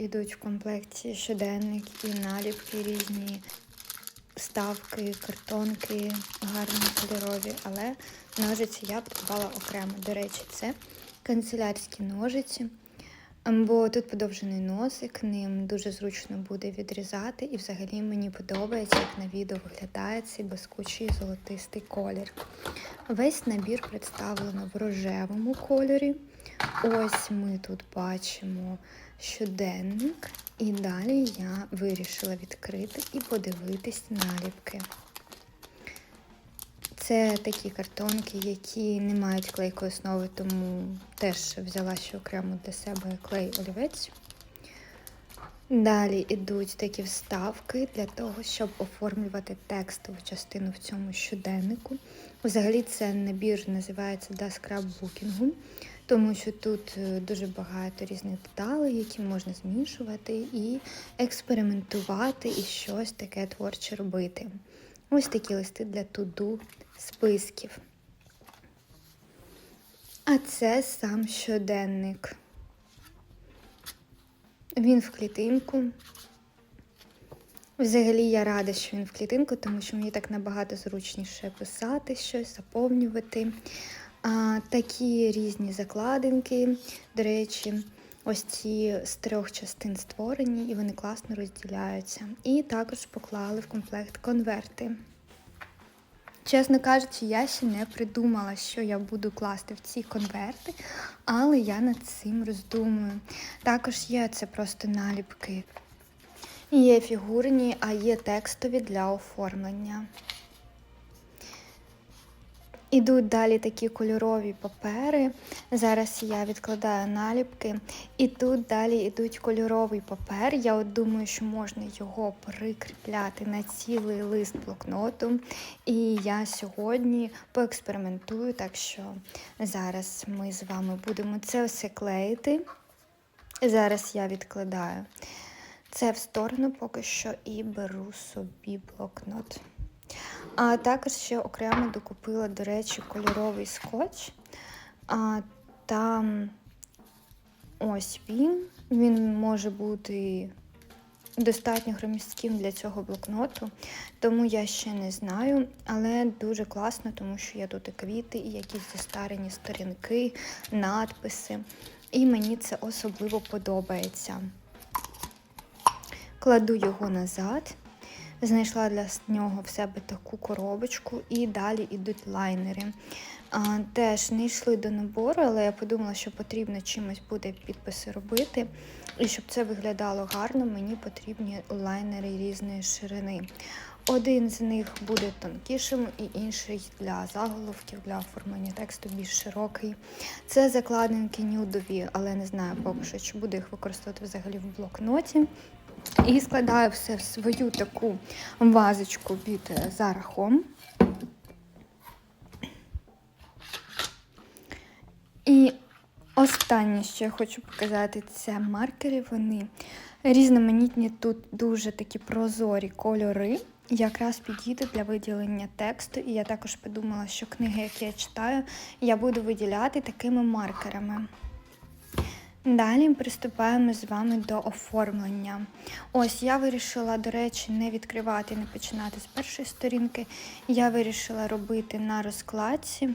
йдуть в комплекті щоденник і наліпки різні, ставки, картонки, гарні кольорові, але ножиці я придбала окремо. До речі, це канцелярські ножиці. Бо тут подовжений носик, ним дуже зручно буде відрізати, і взагалі мені подобається, як на відео виглядає цей блискучий золотистий колір. Весь набір представлено в рожевому кольорі. Ось ми тут бачимо щоденник, і далі я вирішила відкрити і подивитись наліпки. Це такі картонки, які не мають клейкої основи, тому теж взяла ще окремо для себе клей олівець. Далі йдуть такі вставки для того, щоб оформлювати текстову частину в цьому щоденнику. Взагалі, це набір називається до скраббукінгу, тому що тут е, дуже багато різних деталей, які можна змішувати і експериментувати і щось таке творче робити. Ось такі листи для туду списків. А це сам щоденник. Він в клітинку. Взагалі я рада, що він в клітинку, тому що мені так набагато зручніше писати щось, заповнювати. А, Такі різні закладинки. До речі, ось ці з трьох частин створені, і вони класно розділяються. І також поклали в комплект конверти. Чесно кажучи, я ще не придумала, що я буду класти в ці конверти, але я над цим роздумую. Також є це просто наліпки. Є фігурні, а є текстові для оформлення. Ідуть далі такі кольорові папери. Зараз я відкладаю наліпки. І тут далі йдуть кольоровий папер. Я от думаю, що можна його прикріпляти на цілий лист блокноту. І я сьогодні поекспериментую, так що зараз ми з вами будемо це все клеїти. Зараз я відкладаю це в сторону поки що і беру собі блокнот. А також ще окремо докупила, до речі, кольоровий скотч. А, Там ось він. Він може бути достатньо громістким для цього блокноту, тому я ще не знаю, але дуже класно, тому що є тут і квіти, і якісь застарені сторінки, надписи. І мені це особливо подобається. Кладу його назад. Знайшла для нього в себе таку коробочку, і далі йдуть лайнери. Теж не йшли до набору, але я подумала, що потрібно чимось буде підписи робити. І щоб це виглядало гарно, мені потрібні лайнери різної ширини. Один з них буде тонкішим, і інший для заголовків, для оформлення тексту більш широкий. Це закладинки нюдові, але не знаю поки що, чи буду їх використовувати взагалі в блокноті. І складаю все в свою таку вазочку від зарахом. І останнє, що я хочу показати, це маркери. Вони різноманітні, тут дуже такі прозорі кольори. Якраз підійде для виділення тексту, і я також подумала, що книги, які я читаю, я буду виділяти такими маркерами. Далі приступаємо з вами до оформлення. Ось я вирішила, до речі, не відкривати, не починати з першої сторінки. Я вирішила робити на розкладці.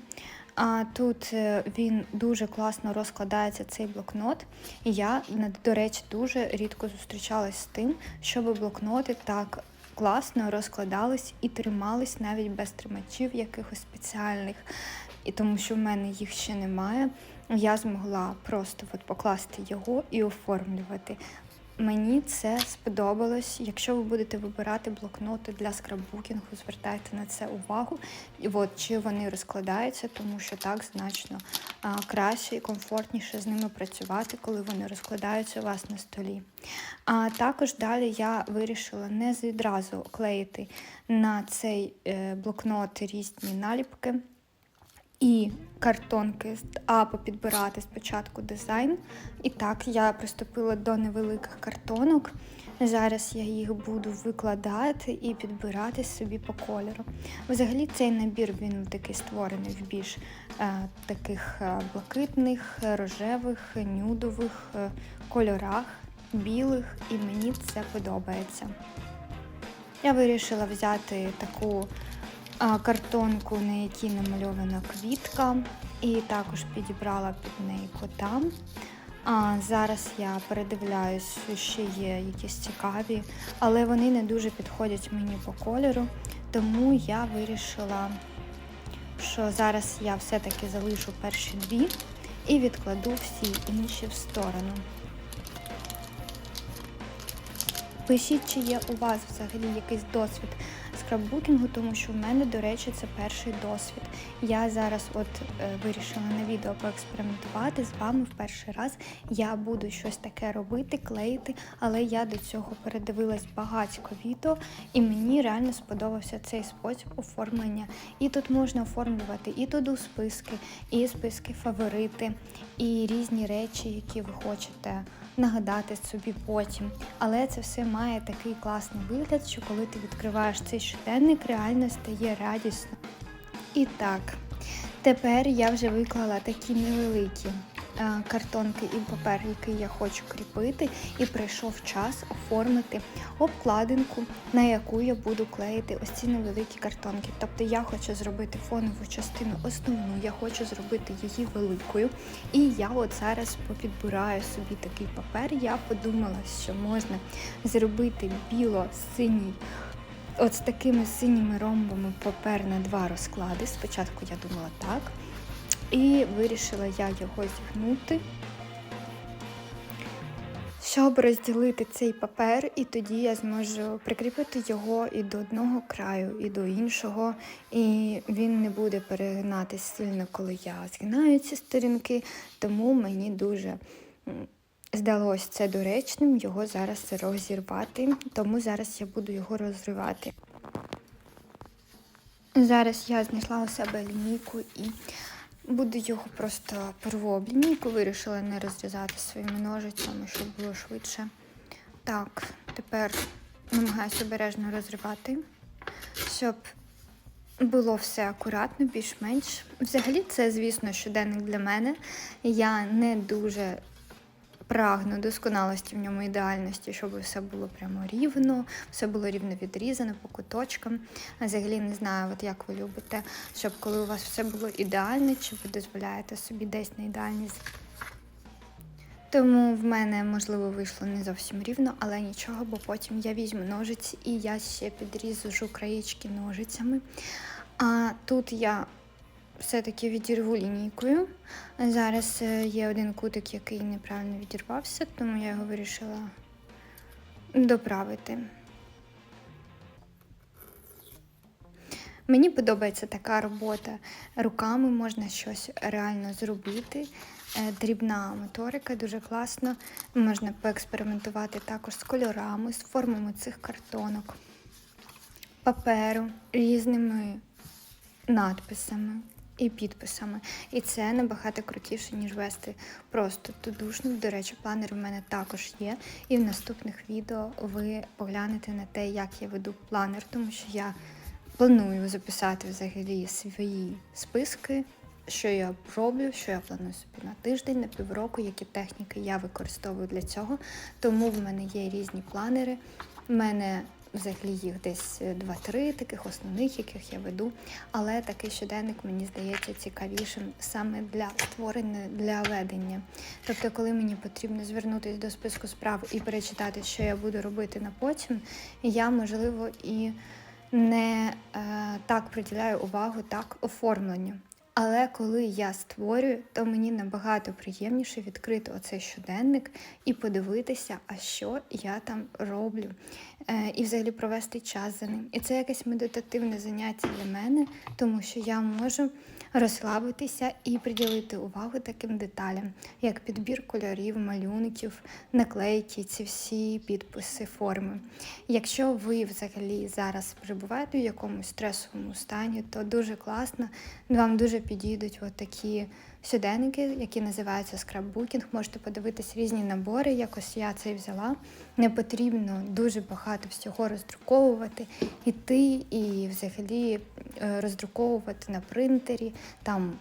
А тут е, він дуже класно розкладається цей блокнот. І я, до речі, дуже рідко зустрічалась з тим, щоб блокноти так класно розкладались і тримались навіть без тримачів якихось спеціальних. І тому що в мене їх ще немає я змогла просто от покласти його і оформлювати. Мені це сподобалось. Якщо ви будете вибирати блокноти для скраббукінгу, звертайте на це увагу. І от чи вони розкладаються, тому що так значно а, краще і комфортніше з ними працювати, коли вони розкладаються у вас на столі. А також далі я вирішила не відразу клеїти на цей е, блокнот різні наліпки і картонки, а попідбирати спочатку дизайн. І так, я приступила до невеликих картонок. Зараз я їх буду викладати і підбирати собі по кольору. Взагалі, цей набір він такий створений в більш е, таких е, блакитних, рожевих, нюдових е, кольорах. білих, і мені це подобається. Я вирішила взяти таку картонку, на якій намальована квітка, і також підібрала під неї кота. А зараз я передивляюсь, ще є якісь цікаві, але вони не дуже підходять мені по кольору, тому я вирішила, що зараз я все-таки залишу перші дві і відкладу всі інші в сторону. Пишіть, чи є у вас взагалі якийсь досвід скраббукінгу, тому що в мене, до речі, це перший досвід. Я зараз от е, вирішила на відео поекспериментувати з вами в перший раз. Я буду щось таке робити, клеїти, але я до цього передивилась багатько відео, і мені реально сподобався цей спосіб оформлення. І тут можна оформлювати і туди списки, і списки фаворити, і різні речі, які ви хочете нагадати собі потім. Але це все має такий класний вигляд, що коли ти відкриваєш цей щоденник, реально стає радісно. І так, тепер я вже виклала такі невеликі картонки і папер, який я хочу кріпити, і прийшов час оформити обкладинку, на яку я буду клеїти ось ці невеликі картонки. Тобто я хочу зробити фонову частину основну, я хочу зробити її великою. І я от зараз попідбираю собі такий папер. Я подумала, що можна зробити біло-синій. От з такими синіми ромбами папер на два розклади. Спочатку я думала так. І вирішила я його зігнути, щоб розділити цей папер, і тоді я зможу прикріпити його і до одного краю, і до іншого. І він не буде перегинатись сильно, коли я згинаю ці сторінки. Тому мені дуже м, здалось це доречним його зараз розірвати. Тому зараз я буду його розривати. Зараз я знайшла у себе лінійку і буду його просто перву об. Вирішила не розрізати своїми ножицями, щоб було швидше. Так, тепер намагаюся обережно розривати, щоб було все акуратно, більш-менш. Взагалі, це, звісно, щоденник для мене. Я не дуже прагну досконалості в ньому ідеальності, щоб все було прямо рівно, все було рівно відрізано по куточкам. А Взагалі не знаю, от як ви любите, щоб коли у вас все було ідеально, чи ви дозволяєте собі десь на ідеальність. Тому в мене, можливо, вийшло не зовсім рівно, але нічого, бо потім я візьму ножиці і я ще підріжу краєчки ножицями. А тут я все-таки відірву лінійкою. Зараз е, є один кутик, який неправильно відірвався, тому я його вирішила доправити. Мені подобається така робота. Руками можна щось реально зробити. Е, Дрібна моторика, дуже класно. Можна поекспериментувати також з кольорами, з формами цих картонок, паперу, різними надписами і підписами. І це набагато крутіше, ніж вести просто тудушник. До речі, планер в мене також є. І в наступних відео ви поглянете на те, як я веду планер, тому що я планую записати взагалі свої списки. Що я роблю, що я планую собі на тиждень, на півроку, які техніки я використовую для цього. Тому в мене є різні планери. В мене взагалі їх десь 2-3 таких основних, яких я веду. Але такий щоденник мені здається цікавішим саме для створення для ведення. Тобто, коли мені потрібно звернутися до списку справ і перечитати, що я буду робити на потім, я можливо і не е, так приділяю увагу так оформленню. Але коли я створюю, то мені набагато приємніше відкрити оцей щоденник і подивитися, а що я там роблю, е, і взагалі провести час за ним. І це якесь медитативне заняття для мене, тому що я можу розслабитися і приділити увагу таким деталям, як підбір кольорів, малюнків, наклейки, ці всі підписи, форми. Якщо ви взагалі зараз перебуваєте в якомусь стресовому стані, то дуже класно, вам дуже підійдуть от такі щоденники, які називаються скраббукінг. Можете подивитись різні набори. Якось я це взяла. Не потрібно дуже багато всього роздруковувати, іти і взагалі е, роздруковувати на принтері. Там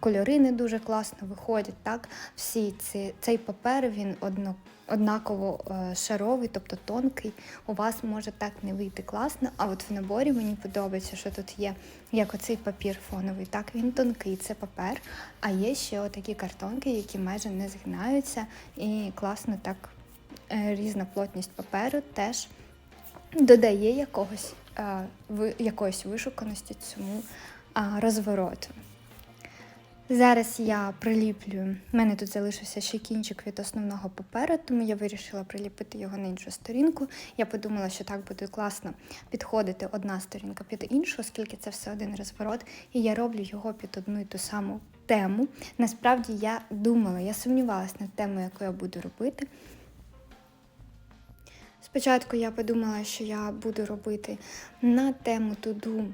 кольори не дуже класно виходять. Так, всі ці, цей папер він одно, однаково е, шаровий, тобто тонкий. У вас може так не вийти класно. А от в наборі мені подобається, що тут є як оцей папір фоновий. Так, він тонкий, це папер. А є ще отакі картонки, які майже не згинаються, і класно так різна плотність паперу теж додає якогось, е, якоїсь вишуканості цьому розвороту. Зараз я приліплю. У мене тут залишився ще кінчик від основного паперу, тому я вирішила приліпити його на іншу сторінку. Я подумала, що так буде класно підходити одна сторінка під іншу, оскільки це все один розворот, і я роблю його під одну і ту саму тему. Насправді я думала, я сумнівалася над темою, яку я буду робити. Спочатку я подумала, що я буду робити на тему туду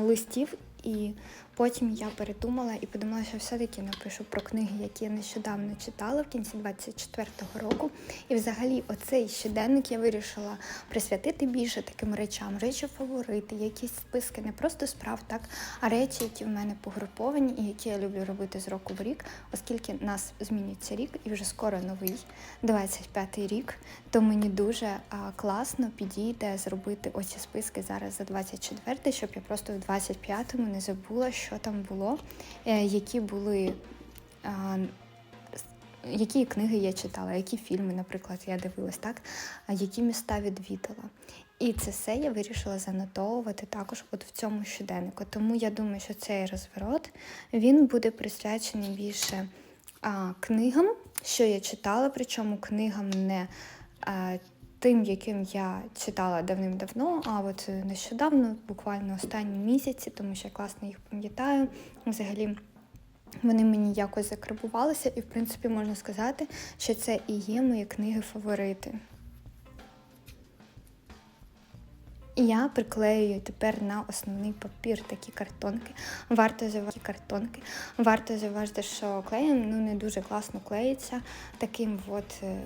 листів, і потім я передумала і подумала, що все-таки напишу про книги, які я нещодавно читала в кінці 24-го року. І взагалі оцей щоденник я вирішила присвятити більше таким речам, речі фаворити, якісь списки не просто справ, так, а речі, які в мене погруповані і які я люблю робити з року в рік, оскільки нас змінюється рік і вже скоро новий 25-й рік. То мені дуже а, класно підійде зробити оці списки зараз за 24-й, щоб я просто в 25-му не забула, що там було, е, які були. які книги я читала, які фільми, наприклад, я дивилась, так, які міста відвідала. І це все я вирішила занотовувати також от в цьому щоденнику. Тому я думаю, що цей розворот він буде присвячений більше а, книгам, що я читала, причому книгам не а, тим, яким я читала давним-давно, а от е, нещодавно, буквально останні місяці, тому що я класно їх пам'ятаю. Взагалі. Вони мені якось закарбувалися, і, в принципі, можна сказати, що це і є мої книги-фаворити. Я приклеюю тепер на основний папір такі картонки. Варто заважити картонки. Варто заважити, що клеєм ну, не дуже класно клеїться таким от е,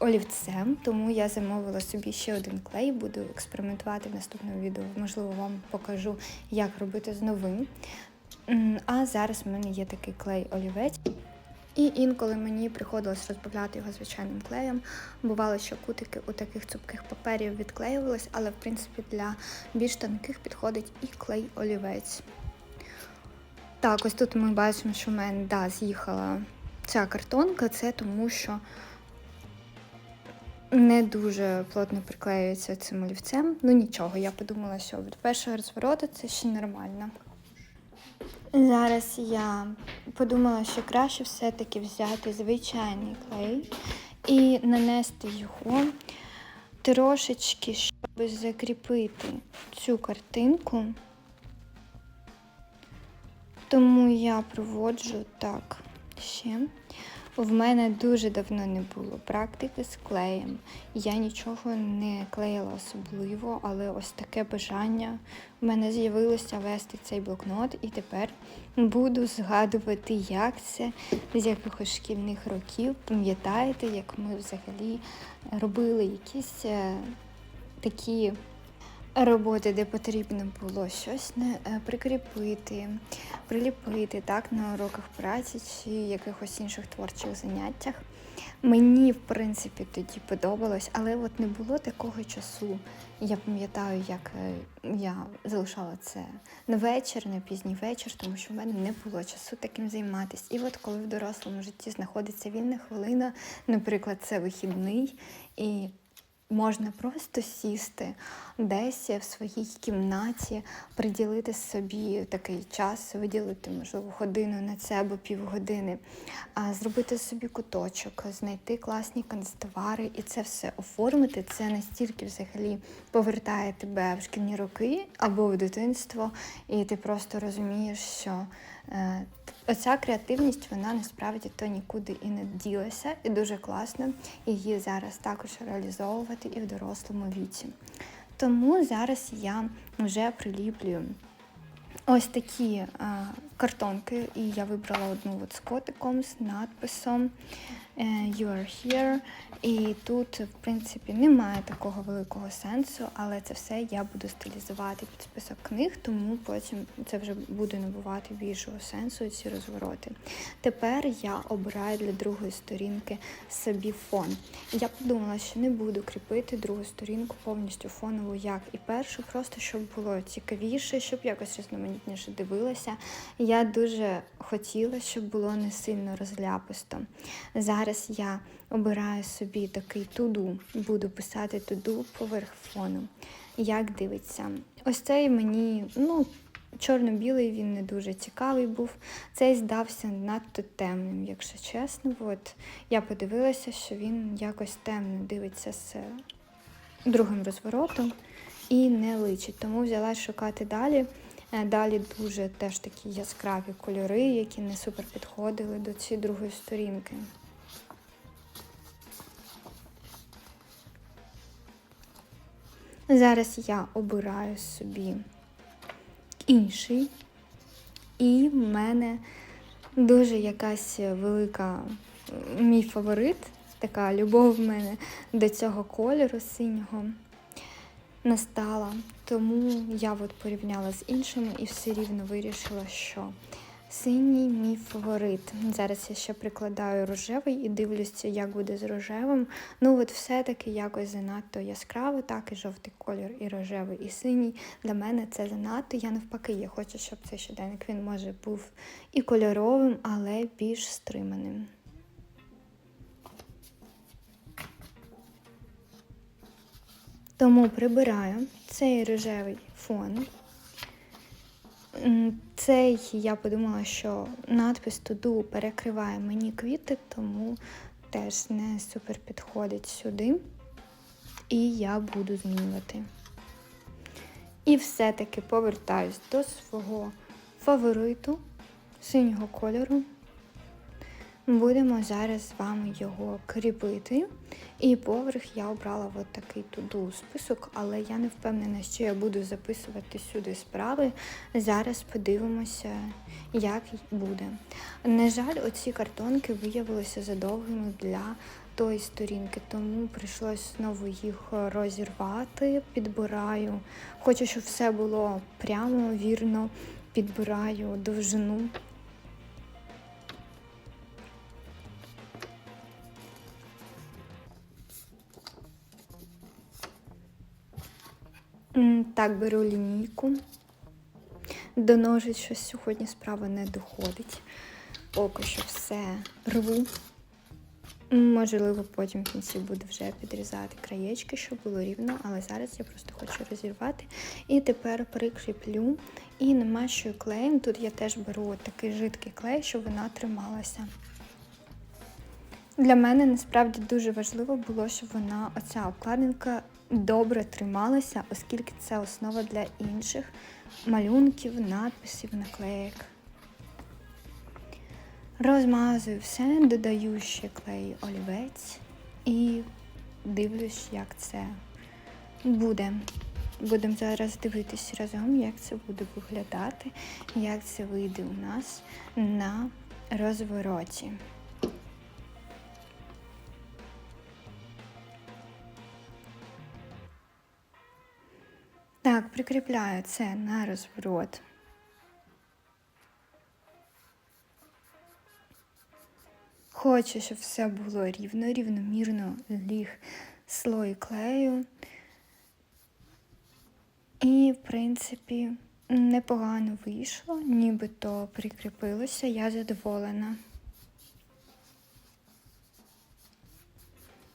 олівцем. Тому я замовила собі ще один клей, буду експериментувати в наступному відео. Можливо, вам покажу, як робити з новим. А зараз в мене є такий клей-олівець. І інколи мені приходилось розбавляти його звичайним клеєм. Бувало, що кутики у таких цупких паперів відклеювались, але в принципі для більш тонких підходить і клей-олівець. Так, ось тут ми бачимо, що в мене да, з'їхала ця картонка, це тому що не дуже плотно приклеюється цим олівцем. Ну нічого, я подумала, що від першого розвороту це ще нормально. Зараз я подумала, що краще все-таки взяти звичайний клей і нанести його трошечки, щоб закріпити цю картинку. Тому я проводжу так ще. В мене дуже давно не було практики з клеєм. Я нічого не клеїла особливо, але ось таке бажання в мене з'явилося вести цей блокнот, і тепер буду згадувати, як це з якихось шкільних років. Пам'ятаєте, як ми взагалі робили якісь е, такі роботи, де потрібно було щось не е, прикріпити, приліпити так на уроках праці чи якихось інших творчих заняттях. Мені, в принципі, тоді подобалось, але от не було такого часу. Я пам'ятаю, як е, я залишала це на вечір, на пізній вечір, тому що в мене не було часу таким займатися. І от коли в дорослому житті знаходиться вільна хвилина, наприклад, це вихідний, і можна просто сісти десь в своїй кімнаті, приділити собі такий час, виділити, можливо, годину на це або півгодини, зробити собі куточок, знайти класні канцтовари і це все оформити. Це настільки взагалі повертає тебе в шкільні роки або в дитинство, і ти просто розумієш, що. Оця креативність, вона насправді то нікуди і не ділася, і дуже класно її зараз також реалізовувати і в дорослому віці. Тому зараз я вже приліплюю ось такі картонки, і я вибрала одну от з котиком, з надписом е, You are here. І тут, в принципі, немає такого великого сенсу, але це все я буду стилізувати під список книг, тому потім це вже буде набувати більшого сенсу ці розвороти. Тепер я обираю для другої сторінки собі фон. Я подумала, що не буду кріпити другу сторінку повністю фонову, як і першу, просто щоб було цікавіше, щоб якось різноманітніше дивилася. Я дуже хотіла, щоб було не сильно розляписто. Зараз я обираю собі такий туду, буду писати туду поверх фону. Як дивиться? Ось цей мені, ну, чорно-білий він не дуже цікавий був. Цей здався надто темним, якщо чесно. От я подивилася, що він якось темно дивиться з другим розворотом і не личить. Тому взялась шукати далі. Е, Далі дуже теж такі яскраві кольори, які не супер підходили до цієї другої сторінки. Зараз я обираю собі інший, і в мене дуже якась велика мій фаворит, така любов в мене до цього кольору синього настала. Тому я от порівняла з іншими і все рівно вирішила, що синій мій фаворит. Зараз я ще прикладаю рожевий і дивлюся, як буде з рожевим. Ну, от все-таки якось занадто яскраво, так, і жовтий колір, і рожевий, і синій. Для мене це занадто. Я навпаки, я хочу, щоб цей щоденник він може був і кольоровим, але більш стриманим. Тому прибираю цей рожевий фон. Цей я подумала, що надпис туду перекриває мені квіти, тому теж не супер підходить сюди. І я буду змінювати. І все-таки повертаюсь до свого фавориту синього кольору. Будемо зараз з вами його кріпити. І поверх я обрала от такий туду список, але я не впевнена, що я буду записувати сюди справи. Зараз подивимося, як буде. На жаль, оці картонки виявилися задовгими для тої сторінки, тому прийшлось знову їх розірвати, підбираю. Хочу, щоб все було прямо, вірно, підбираю довжину. Так, беру лінійку. До щось сьогодні справа не доходить. Поки що все рву. Можливо, потім в кінці буду вже підрізати краєчки, щоб було рівно, але зараз я просто хочу розірвати. І тепер прикріплю і намащую клеєм. Тут я теж беру такий жидкий клей, щоб вона трималася. Для мене насправді дуже важливо було, щоб вона, оця обкладинка, добре трималася, оскільки це основа для інших малюнків, надписів, наклеїк. Розмазую все, додаю ще клей олівець і дивлюсь, як це буде. Будемо зараз дивитися разом, як це буде виглядати, як це вийде у нас на розвороті. Прикріпляю це на розворот. Хочу, щоб все було рівно, рівномірно ліг слой клею. І, в принципі, непогано вийшло, нібито прикріпилося, я задоволена.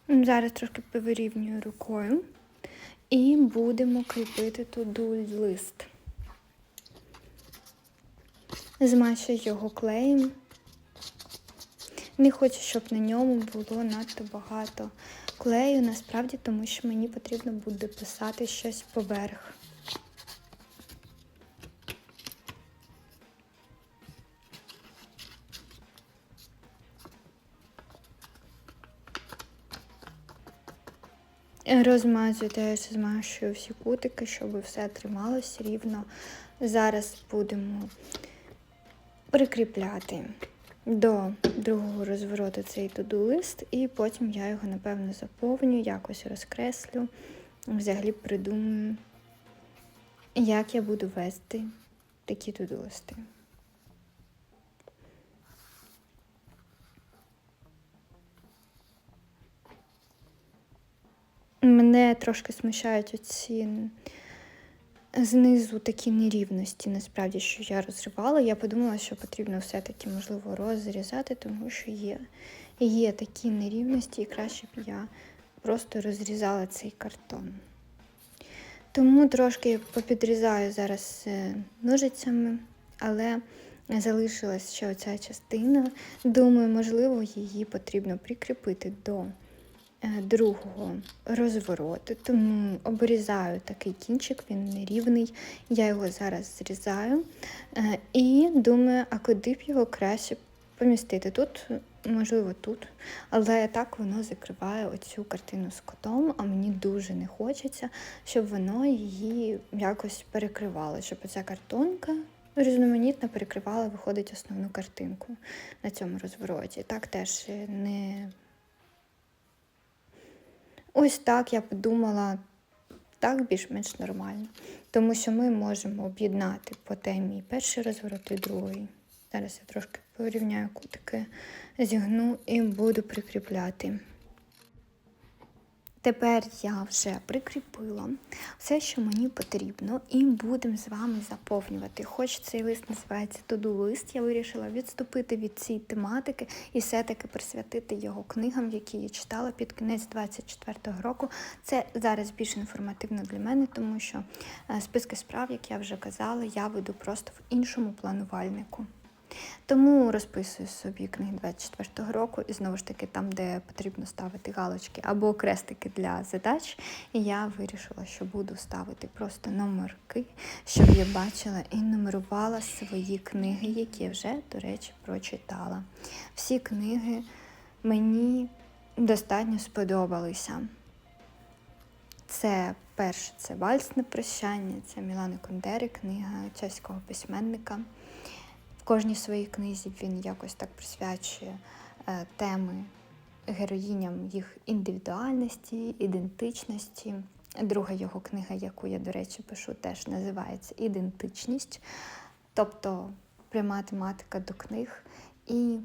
Зараз трошки повирівнюю рукою. І будемо кріпити туди лист. Змащую його клеєм. Не хочу, щоб на ньому було надто багато клею, насправді, тому що мені потрібно буде писати щось поверх. Розмазую теж змащую всі кутики, щоб все трималось рівно. Зараз будемо прикріпляти до другого розвороту цей туду-лист, і потім я його, напевно, заповню, якось розкреслю, взагалі придумаю, як я буду вести такі туду-листи. Мене трошки смущають оці знизу такі нерівності, насправді, що я розривала. Я подумала, що потрібно все-таки, можливо, розрізати, тому що є, є такі нерівності, і краще б я просто розрізала цей картон. Тому трошки попідрізаю зараз е, ножицями, але залишилась ще оця частина. Думаю, можливо, її потрібно прикріпити до другого розвороту, тому обрізаю такий кінчик, він нерівний. Я його зараз зрізаю е, і думаю, а куди б його краще помістити. Тут, можливо, тут, але так воно закриває оцю картину з котом, а мені дуже не хочеться, щоб воно її якось перекривало, щоб оця картонка. Різноманітно перекривала, виходить основну картинку на цьому розвороті. Так теж не Ось так я подумала, так більш-менш нормально. Тому що ми можемо об'єднати по темі перший розворот і другий. Зараз я трошки порівняю кутики, зігну і буду прикріпляти. Тепер я вже прикріпила все, що мені потрібно, і будемо з вами заповнювати. Хоч цей лист називається Туду-лист, я вирішила відступити від цієї тематики і все-таки присвятити його книгам, які я читала під кінець 24-го року. Це зараз більш інформативно для мене, тому що е, списки справ, як я вже казала, я веду просто в іншому планувальнику. Тому розписую собі книги 24-го року, і знову ж таки, там, де потрібно ставити галочки або крестики для задач, і я вирішила, що буду ставити просто номерки, щоб я бачила і нумерувала свої книги, які я вже, до речі, прочитала. Всі книги мені достатньо сподобалися. Це перше, це вальс на прощання, це Мілани Кондери, книга чеського письменника кожній своїй книзі він якось так присвячує е, теми героїням їх індивідуальності, ідентичності. Друга його книга, яку я, до речі, пишу, теж називається Ідентичність, тобто пряма тематика до книг. І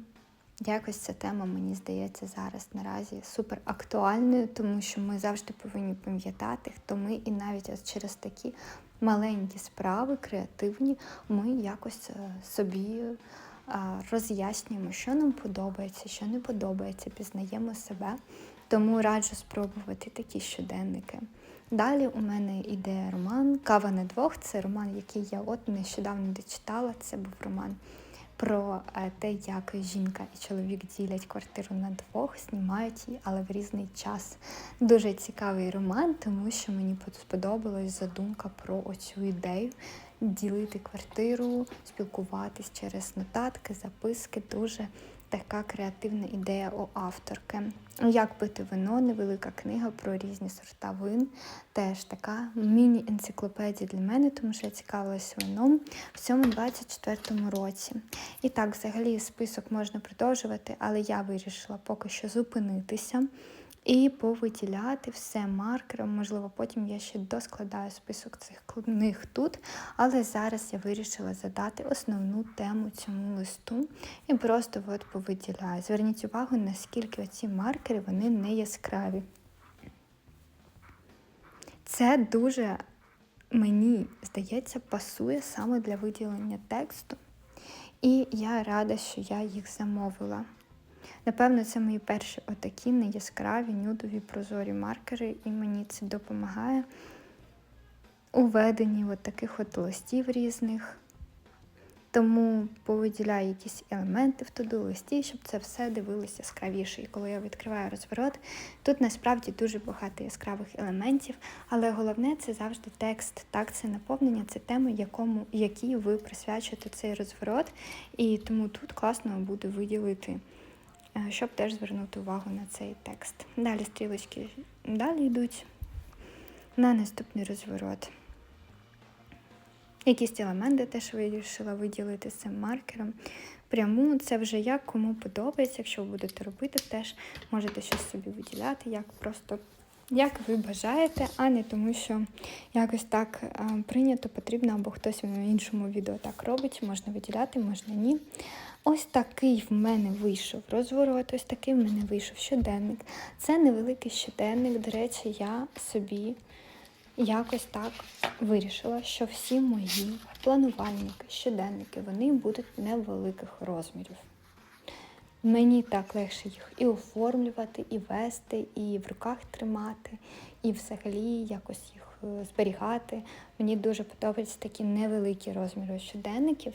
якось ця тема, мені здається, зараз наразі супер актуальною, тому що ми завжди повинні пам'ятати, хто ми, і навіть через такі маленькі справи, креативні, ми якось е, собі е, роз'яснюємо, що нам подобається, що не подобається, пізнаємо себе. Тому раджу спробувати такі щоденники. Далі у мене йде роман Кава на двох. Це роман, який я от нещодавно дочитала. Це був роман про е, те, як жінка і чоловік ділять квартиру на двох, знімають її, але в різний час. Дуже цікавий роман, тому що мені сподобалась задумка про оцю ідею ділити квартиру, спілкуватись через нотатки, записки. Дуже така креативна ідея у авторки. Як пити вино, невелика книга про різні сорта вин. Теж така міні-енциклопедія для мене, тому що я цікавилася вином в цьому 24-му році. І так, взагалі, список можна продовжувати, але я вирішила поки що зупинитися і повиділяти все маркером. Можливо, потім я ще доскладаю список цих книг тут, але зараз я вирішила задати основну тему цьому листу і просто от повиділяю. Зверніть увагу, наскільки оці маркери вони не яскраві. Це дуже, мені здається, пасує саме для виділення тексту. І я рада, що я їх замовила. Напевно, це мої перші отакі неяскраві, нюдові прозорі маркери, і мені це допомагає у веденні таких от листів різних. Тому повиділяю якісь елементи в туди листі, щоб це все дивилося яскравіше. І коли я відкриваю розворот, тут насправді дуже багато яскравих елементів, але головне це завжди текст. Так, це наповнення, це теми, якому, які ви присвячуєте цей розворот. І тому тут класно буде виділити. Е, щоб теж звернути увагу на цей текст. Далі стрілочки далі йдуть на наступний розворот. Якісь елементи теж вирішила виділити цим маркером. Пряму це вже як кому подобається. Якщо ви будете робити, теж можете щось собі виділяти, як просто як ви бажаєте, а не тому, що якось так прийнято, потрібно, або хтось в іншому відео так робить, можна виділяти, можна ні. Ось такий в мене вийшов розворот, ось такий в мене вийшов щоденник. Це невеликий щоденник. До речі, я собі якось так вирішила, що всі мої планувальники, щоденники, вони будуть невеликих розмірів. Мені так легше їх і оформлювати, і вести, і в руках тримати, і взагалі якось їх е, зберігати. Мені дуже подобаються такі невеликі розміри щоденників,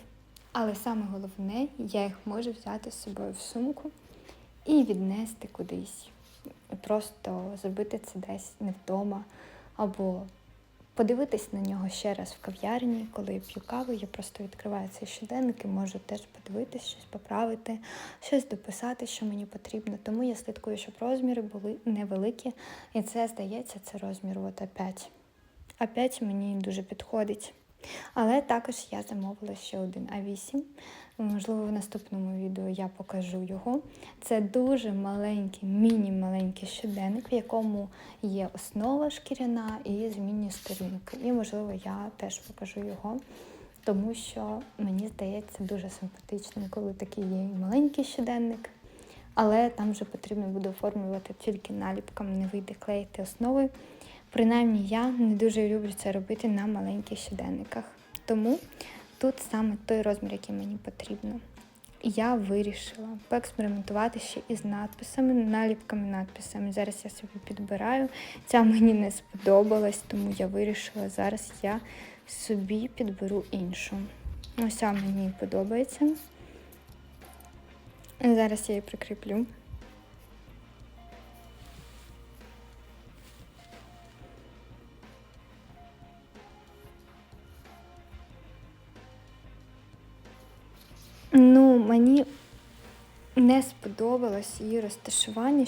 але саме головне, я їх можу взяти з собою в сумку і віднести кудись. Просто зробити це десь не вдома, або подивитись на нього ще раз в кав'ярні, коли я п'ю каву, я просто відкриваю цей щоденник і можу теж подивитись, щось поправити, щось дописати, що мені потрібно. Тому я слідкую, щоб розміри були невеликі. І це, здається, це розмір от А5. А5 мені дуже підходить. Але також я замовила ще один А8. Можливо, в наступному відео я покажу його. Це дуже маленький, міні-маленький щоденник, в якому є основа шкіряна і змінні сторінки. І, можливо, я теж покажу його, тому що мені здається дуже симпатичним, коли такий є маленький щоденник. Але там вже потрібно буде оформлювати тільки наліпками, не вийде клеїти основи. Принаймні я не дуже люблю це робити на маленьких щоденниках. Тому тут саме той розмір, який мені потрібно. Я вирішила поекспериментувати ще із надписами, наліпками, надписами. Зараз я собі підбираю. Ця мені не сподобалась, тому я вирішила, зараз я собі підберу іншу. Ось ця мені подобається. Зараз я її прикріплю. Мені не сподобалось її розташування.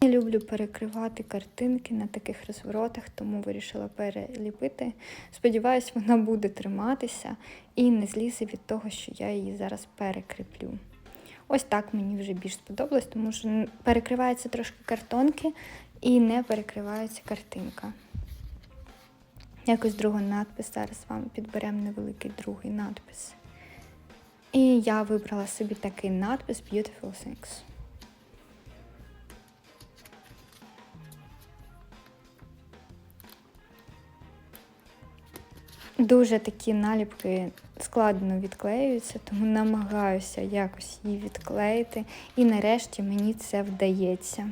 Я люблю перекривати картинки на таких розворотах, тому вирішила переліпити. Сподіваюсь, вона буде триматися і не злізе від того, що я її зараз перекріплю. Ось так мені вже більш сподобалось, тому що перекриваються трошки картонки і не перекривається картинка. Якось другий надпис. Зараз з вами підберемо невеликий другий надпис. І я вибрала собі такий надпис Beautiful Things. Дуже такі наліпки складно відклеюються, тому намагаюся якось її відклеїти. І нарешті мені це вдається.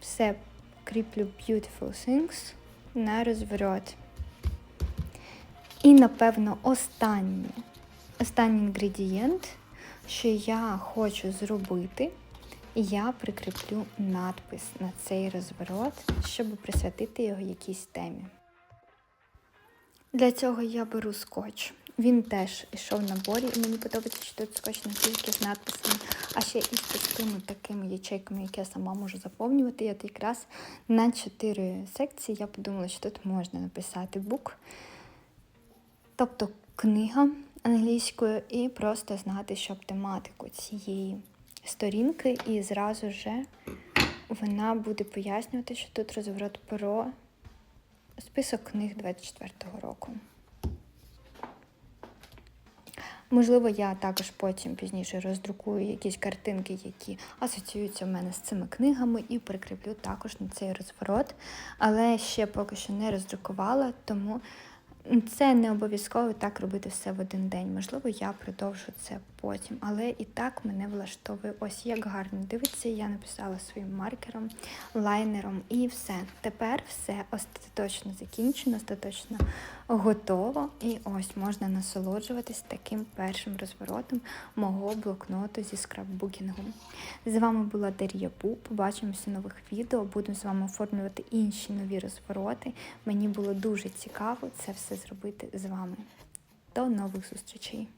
Все кріплю Beautiful Things на розворот. І, напевно, останнє останній інгредієнт, що я хочу зробити, я прикріплю надпис на цей розворот, щоб присвятити його якійсь темі. Для цього я беру скотч. Він теж йшов в наборі, і мені подобається, що тут скотч не тільки з надписами, а ще і з пустими такими ячейками, які я сама можу заповнювати. Я якраз на чотири секції я подумала, що тут можна написати бук, тобто книга англійською, і просто знати, щоб тематику цієї сторінки, і зразу же вона буде пояснювати, що тут розворот про список книг 24-го року. Можливо, я також потім пізніше роздрукую якісь картинки, які асоціюються в мене з цими книгами, і прикріплю також на цей розворот. Але ще поки що не роздрукувала, тому це не обов'язково так робити все в один день. Можливо, я продовжу це потім, але і так мене влаштовує ось як гарно дивиться. Я написала своїм маркером, лайнером і все. Тепер все остаточно закінчено, остаточно готово. І ось можна насолоджуватись таким першим розворотом мого блокноту зі скраббукінгу. З вами була Дар'я Бу. Побачимося в нових відео. Будемо з вами оформлювати інші нові розвороти. Мені було дуже цікаво це все зробити з вами. До нових зустрічей!